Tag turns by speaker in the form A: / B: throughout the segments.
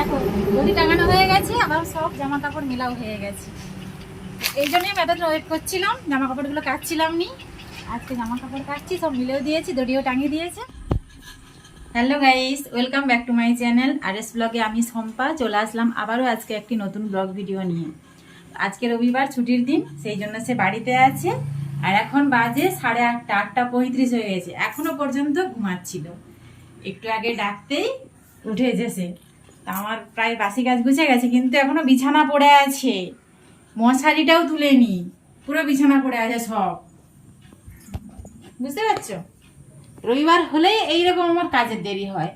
A: দেখো, দড়ি টাঙানো হয়ে গেছে, আবার সব জামা কাপড় মেলাও হয়ে গেছে। এই জন্যই আমি এতটা ওয়েট করছিলাম জামা কাপড়গুলো কাটছিলাম নি। আজকে জামা কাপড় কাটছি, সব মিলেও দিয়েছি, দড়িও টাঙিয়ে দিয়েছে। Hello guys welcome back to my channel R S ব্লগে আমি সম্পা চলে আসলাম আবারও আজকে একটি নতুন ব্লগ ভিডিও নিয়ে। আজকে রবিবার ছুটির দিন, সেই জন্য সে বাড়িতে আছে। আর এখন বাজে সাড়ে আটটা আটটা পঁয়ত্রিশ হয়ে গেছে। এখনও পর্যন্ত ঘুমাচ্ছিল। একটু আগে ডাকতেই উঠে এসেছে আমার প্রায় বাসি গাছ গুছে গেছে, কিন্তু এখনও বিছানা পড়ে আছে। মশারিটাও তুলেনি। পুরো বিছানা পড়ে আছে সব। বুঝতে পারছ? রবিবার হলেই এইরকম আমার কাজের দেরি হয়।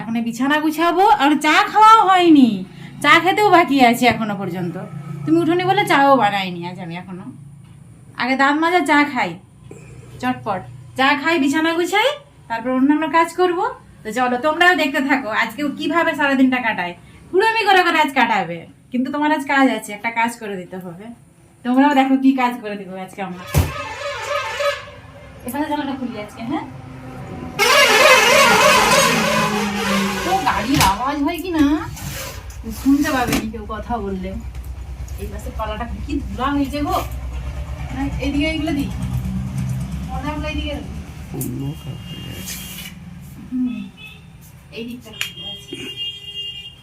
A: এখন বিছানা গুছাবো আর চা খাওয়াও হয়নি। চা খেতেও বাকি আছে এখনও পর্যন্ত। তুমি উঠোনি বলে চাও বানাইনি আজ আমি এখনও। আগে দাঁত মাজা চা খাই। চটপট। চা খাই, বিছানা গুছাই, তারপর অন্যান্য কাজ করব। তো চলো, তোমরাও দেখতে থাকো, আজকে কীভাবে সারাদিনটা কাটায়। কুড়ামি করে করে আজ কাটাবে, কিন্তু তোমার আজ কাজ আছে, একটা কাজ করে দিতে হবে। তোমরাও দেখো কি কাজ করে দিবো আজকে আমরা। খুলি আজকে হ্যাঁ? তো গাড়ির আওয়াজ হয় কি না? শুনতে পাবে নি কেউ কথা বললে। এই পালাটা কি গো। এদিকে। হুম, এই দিকটা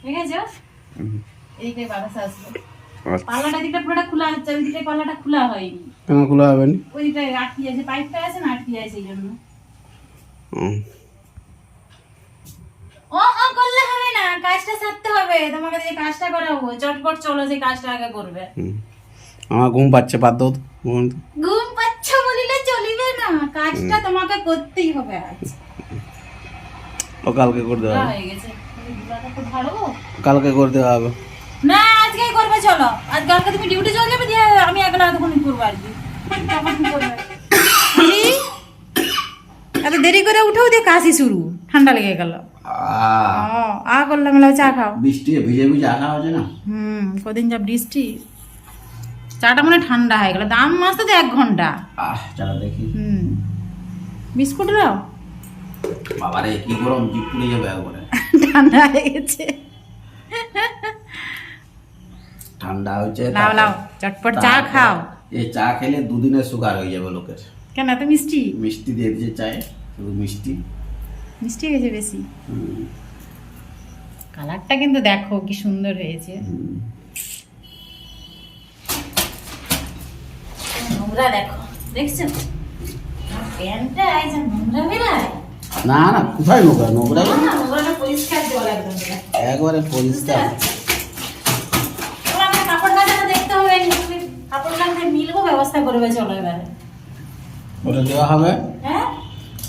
A: ঠিক আছে? এদিকে বাতাস আসবে। পাল্লাটা দিকটা পুরোটা খোলা হচ্ছে ওই দিকটা পাল্লাটা খোলা হয়নি।
B: কেন খোলা হবে না?
A: ওই দিকটা আটকে আছে পাইপটা আছে না আটকে আছে এই জন্য? ও ও করলে হবে না কাজটা সারতে হবে। তোমাকে যে কাজটা করাবো চটপট চলো যে কাজটা আগে করবে।
B: আমার ঘুম পাচ্ছে বাদ ঘুম তো।
A: ঘুম পাচ্ছ বলিলে চলিবে না কাজটা তোমাকে করতেই হবে আজ।
B: ও কালকে করে দেওয়া হবে।
A: হয়ে।
B: কালকে করে দেওয়া হবে।
A: না আজকেই করবে চলো। আজ কালকে তুমি ডিউটি চলে যাবে দিয়ে আমি তখন করব আর কি। তখন করবে? কি? এত দেরি করে উঠেও দিয়ে কাশি শুরু। ঠান্ডা লেগে গেল। আ করলাম এলাও চা খাও।
B: বৃষ্টি ভিজে ভিজে আসা হচ্ছে না?
A: হুম কদিন যা বৃষ্টি। চাটা মনে ঠান্ডা হয়ে গেল। দাম আসতে তো এক ঘণ্টা।
B: আহ চালা দেখি।
A: হুম। বিস্কুট দাও।
B: বাবারে কি গরম জিপ পুড়ে যাবে একবারে।
A: ঠান্ডা হয়ে গেছে।
B: ঠান্ডা হচ্ছে
A: লাও লাও চটপট চা খাও।
B: এই চা খেলে দুদিনের সুগার হয়ে যাবে লোকের।
A: কেন এত মিষ্টি?
B: মিষ্টি দিয়ে দিয়েছে চায়ে শুধু মিষ্টি।
A: মিষ্টি হয়ে গেছে বেশি কালারটা কিন্তু দেখো কি সুন্দর হয়েছে। নোংরা দেখো দেখছ? প্যান্টটা এই যে নোংরা বেরায়
B: না না কোথায় নোংরা? নোংরা। একবারে পরিষ্কার।
A: কাচাটা দেখতে হবে
B: করে দেওয়া হবে?
A: হ্যাঁ?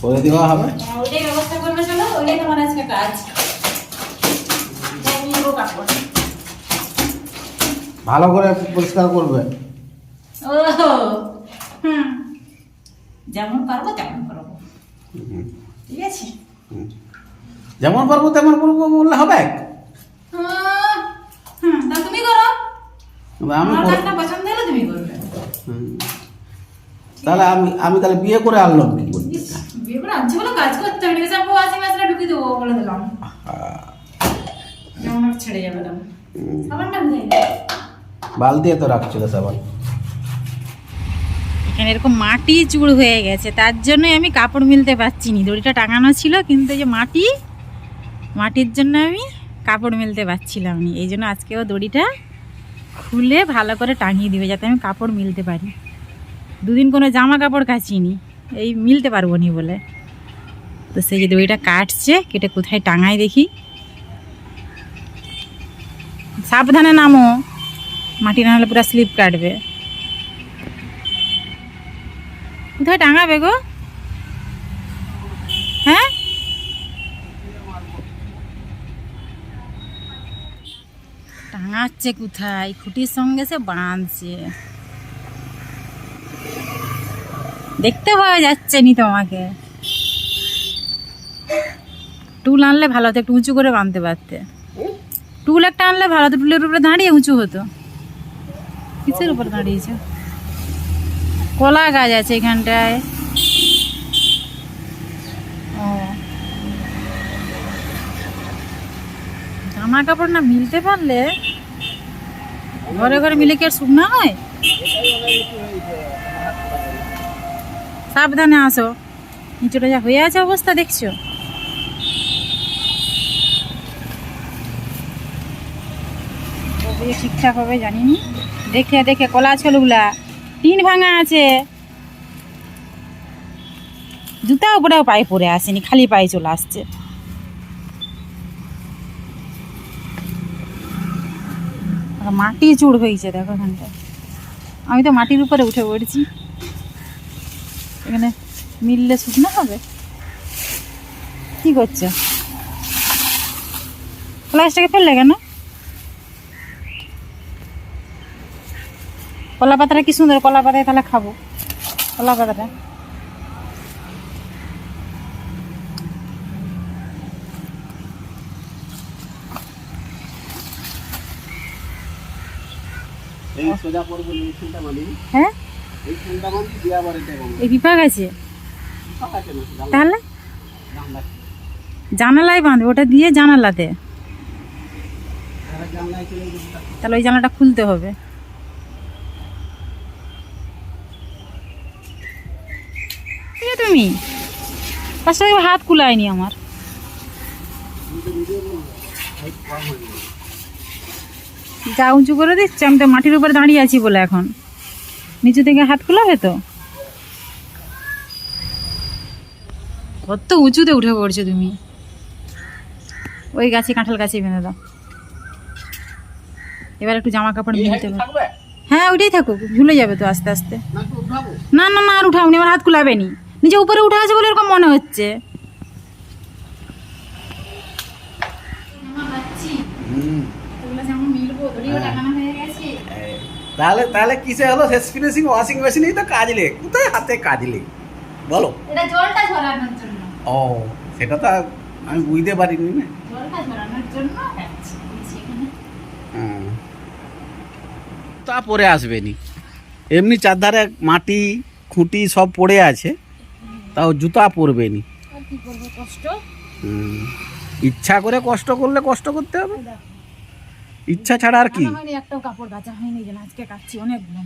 B: করে দেওয়া হবে?
A: হ্যাঁ, ওইটাই ব্যবস্থা করবে চলো ওইটাই তোমার আজকে কাজ। তাই
B: ভালো করে পরিষ্কার করবে।
A: ও হুম। যেমন পারব তেমন করব। ঠিক আছে।
B: যেমন পারব তেমন করব বললে হবে।
A: তা তুমি করো।
B: আমি
A: পছন্দ হলে তুমি করবে।
B: তাহলে আমি আমি তাহলে বিয়ে করে আনলাম কি
A: বিয়ে করে আনছি বলে কাজ করতে হবে আপু ওয়াশিং মেশিনে ঢুকিয়ে দেবো বলে দিলাম। যেমন ছেড়ে যাবে না। সাবানটা
B: বালতি তো রাখছিল সবাই
A: এখানে এরকম মাটি চুড় হয়ে গেছে। তার জন্যই আমি কাপড় মিলতে পারছি নি দড়িটা টাঙানো ছিল, কিন্তু যে মাটি, মাটির জন্য আমি কাপড় মিলতে পারছিলাম না। এই জন্য আজকেও দড়িটা খুলে ভালো করে টাঙিয়ে দিবে যাতে আমি কাপড় মিলতে পারি। দুদিন কোনো জামা কাপড় কাচিনি, এই মিলতে পারব নি বলে। তো সেই যে দড়িটা কাটছে, কেটে কোথায় টাঙাই দেখি। সাবধানে নামো, মাটি না হলে পুরো স্লিপ কাটবে। কোথায় টাঙাবে গো। হ্যাঁ? টাঙাচ্ছে কোথায়? খুঁটির সঙ্গে সে বাঁধছে। দেখতে পাওয়া যাচ্ছে নি তোমাকে। টুল আনলে ভালো হতো, একটু উঁচু করে বাঁধতে পারতে। টুল একটা আনলে ভালো হতো, টুলের উপরে দাঁড়িয়ে উঁচু হতো। কিসের উপর দাঁড়িয়েছে? কলা গাছ আছে এখানটায়। ও। জামা কাপড় না মিলতে পারলে ঘরে ঘরে মিলে কি আর শুকনা হয়? সাবধানে আসো। নিচুটা যা হয়ে আছে অবস্থা দেখছ? ঠিকঠাক হবে জানি নি দেখে দেখে কলা ছলগুলা টিন ভাঙা আছে। জুতা উপরেও পায়ে পরে আসেনি, খালি পায়ে চলে আসছে। মাটি চুড় হয়েছে, দেখো এখানটায় আমি তো মাটির উপরে উঠে পড়ছি। এখানে মিললে শুকনো হবে। কি করছ? প্লাসটাকে ফেললে কেন? কলা পাতাটা কি সুন্দর কলা পাতায় তাহলে খাব। কলা পাতাটা হ্যাঁ?
B: এই
A: তাহলে? জানালায় বাঁধবে ওটা দিয়ে জানালাতে।
B: জানলায়
A: তাহলে ওই জানালাটা খুলতে হবে। কে তুমি পাশে হাত কুলায়নি আমার। যা উঁচু করে দিচ্ছে আমি তো মাটির উপরে দাঁড়িয়ে আছি বলে এখন। নিচু থেকে হাত কুলাবে তো? কত উঁচুতে উঠে পড়ছো তুমি। ওই গাছে কাঁঠাল গাছে বেঁধে দাও। এবার একটু জামা কাপড় মিলতে হবে। হ্যাঁ ওইটাই থাকুক ঝুলে যাবে তো আস্তে আস্তে।
B: না
A: না না আর উঠাওনি আমার হাত কুলাবে নি। নিচে উপরে উঠে আছে বলে এরকম মনে হচ্ছে।
B: হুম
A: হ্যাঁ।
B: তাহলে তাহলে কিসে হলো? শেষ ফিনিশিং ওয়াশিং মেশিনেই তো কাজলে কোথায় হাতে কাজলে বলো।
A: এটা জলটা ঝরানোর জন্য।
B: ও সেটা তো আমি বুঝতে পারিনি না।
A: জলটা ঝরানোর জন্য
B: তা পরে আসবে নি। এমনি চারধারে মাটি খুঁটি সব পড়ে আছে। তাও জুতা পরবে নি ইচ্ছা করে কষ্ট করলে কষ্ট করতে হবে। ইচ্ছা ছাড়া আর কি।
A: একটাও কাপড় কাচা হয়নি যেন আজকে কাচ্ছি অনেকগুলো।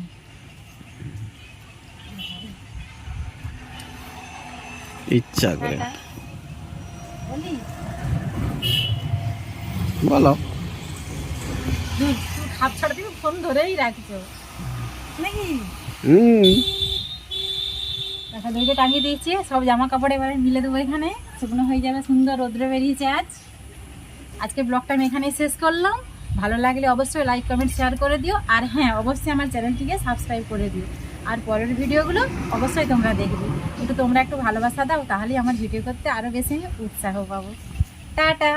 B: ইচ্ছা করে।
A: বলো? খাপ ছাড়া দিবি ফোন ধরেই রাখছো। নাকি?
B: হুম।
A: দেখা দইটা টাঙিয়ে দিয়েছি, সব জামা কাপড় এবারে মিলে দেবো এখানে। শুকনো হয়ে যাবে সুন্দর রোদ্রে বেরিয়েছে আজ। আজকে ব্লগটা আমি এখানেই শেষ করলাম। ভালো লাগলে অবশ্যই লাইক কমেন্ট শেয়ার করে দিও। আর হ্যাঁ অবশ্যই আমার চ্যানেলটিকে সাবস্ক্রাইব করে দিও। আর পরের ভিডিওগুলো অবশ্যই তোমরা দেখবে। একটু তোমরা একটু ভালোবাসা দাও, তাহলেই আমার ভিডিও করতে আরও বেশি উৎসাহ পাবো। টাটা!